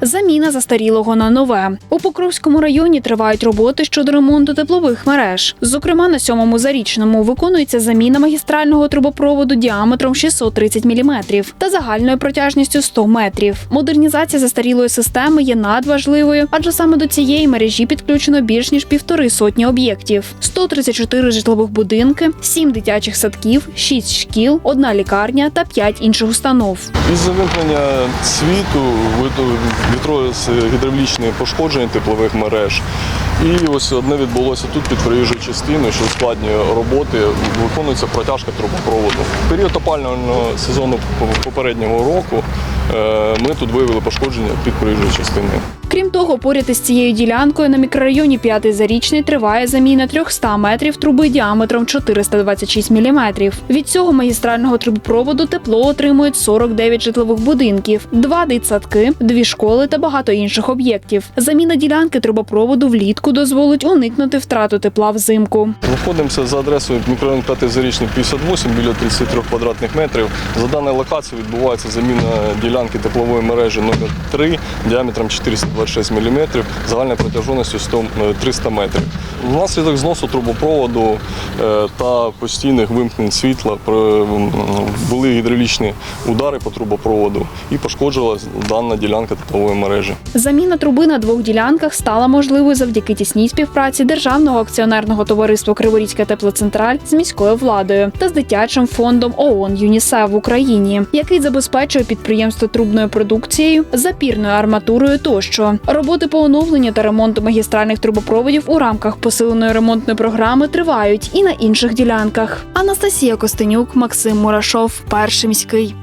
заміна застарілого на нове. У Покровському районі тривають роботи щодо ремонту теплових мереж. Зокрема, на сьомому зарічному виконується заміна магістрального трубопроводу діаметром 630 мм та загальною протяжністю 100 метрів. Модернізація застарілої системи є надважливою, адже саме до цієї мережі підключено більш ніж півтори сотні об'єктів: 134 житлових будинки, 7 дитячих садків, 6 шкіл, одна лікарня та 5 інших установ. Із-за вимкнення світу вітро гідравлічне пошкодження теплових мереж. І ось одне відбулося тут під проїжджою частиною, що складні роботи, виконується протяжка трубопроводу. В період опалювального сезону попереднього року е, ми тут виявили пошкодження під проїжджою частиною. Крім того, поряд із цією ділянкою на мікрорайоні 5 Зарічний триває заміна 300 метрів труби діаметром 426 мм. Від цього магістрального трубопроводу тепло отримують 49 житлових будинків, два дитсадки, дві школи та багато інших об'єктів. Заміна ділянки трубопроводу влітку дозволить уникнути втрату тепла взимку. Знаходимося за адресою мікрорайон 5 Зарічний 58 біля 33 квадратних метрів. За даною локацією відбувається заміна ділянки теплової мережі номер 3 діаметром 426 мм, загальна протяжністю 100, е, 300 метрів. Внаслідок зносу трубопроводу е, та постійних вимкнень світла були гідравлічні удари по трубопроводу і пошкоджувалася дана ділянка теплової мережі. Заміна труби на двох ділянках стала можливою завдяки тісній співпраці державного акціонерного товариства Криворізька теплоцентраль з міською владою та з дитячим фондом ООН ЮНІСЕФ в Україні, який забезпечує підприємство трубною продукцією, запірною арматурою тощо. Роботи по оновленню та ремонту магістральних трубопроводів у рамках посиленої ремонтної програми тривають і на інших ділянках. Анастасія Костенюк, Максим Мурашов, перший міський.